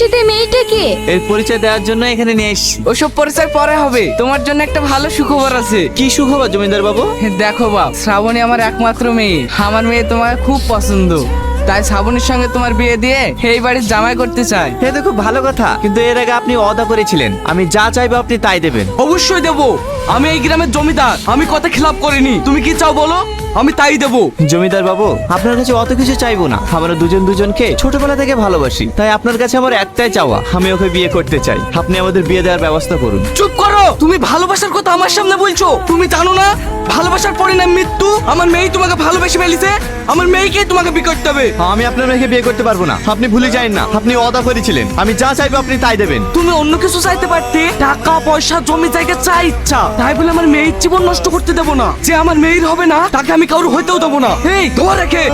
সাথে মেয়েটাকে? এর পরিচয় দেওয়ার জন্য এখানে নিয়ে এসছি ওসব পরিচয় পরে হবে। তোমার জন্য একটা ভালো সুখবর আছে। কি সুখবর জমিদার বাবু? দেখো বাপ শ্রাবণী আমার একমাত্র মেয়ে। আমার মেয়ে তোমার খুব পছন্দ। তাই শ্রাবণীর সঙ্গে তোমার বিয়ে দিয়ে এই বাড়ির জামাই করতে চাই। এ তো খুব ভালো কথা। কিন্তু এর আগে আপনি অদা করেছিলেন। আমি যা চাইব আপনি তাই দেবেন। অবশ্যই দেবো। আমি এই গ্রামের জমিদার। আমি কথা খিলাপ করিনি। তুমি কি চাও বলো? আমি তাই দেবো। জমিদার বাবু আপনার কাছে অত কিছু চাইব না। আমরা দুজন দুজনকে ছোটবেলা থেকে ভালোবাসি। তাই আপনার কাছে আমার একটাই চাওয়া। আমি ওকে বিয়ে করতে চাই। আপনি আমাদের বিয়ে দেওয়ার ব্যবস্থা করুন। চুপ করো! তুমি ভালোবাসার কথা আমার সামনে বলছো। তুমি জানো না? ভালোবাসার পরিণাম মৃত্যু। আমার মেয়ে তোমাকে ভালোবেসে ফেলিছে। আমার মেয়েকে তোমাকে বিয়ে করতে হবে। আমি আপনার মেয়েকে বিয়ে করতে পারব না। আপনি ভুলে যান না। আপনি অদা করেছিলেন আমি যা চাইব আপনি তাই দেবেন। তুমি অন্য কিছু চাইতে পারতে। টাকা পয়সা জমি জায়গা চাই ইচ্ছা। তাই বলে আমার মেয়ের জীবন নষ্ট করতে দেবো না। যে আমার মেয়ের হবে না, তাকে আমি কারোর হইতেও দেবো না। এই, ধোয়া রেখে।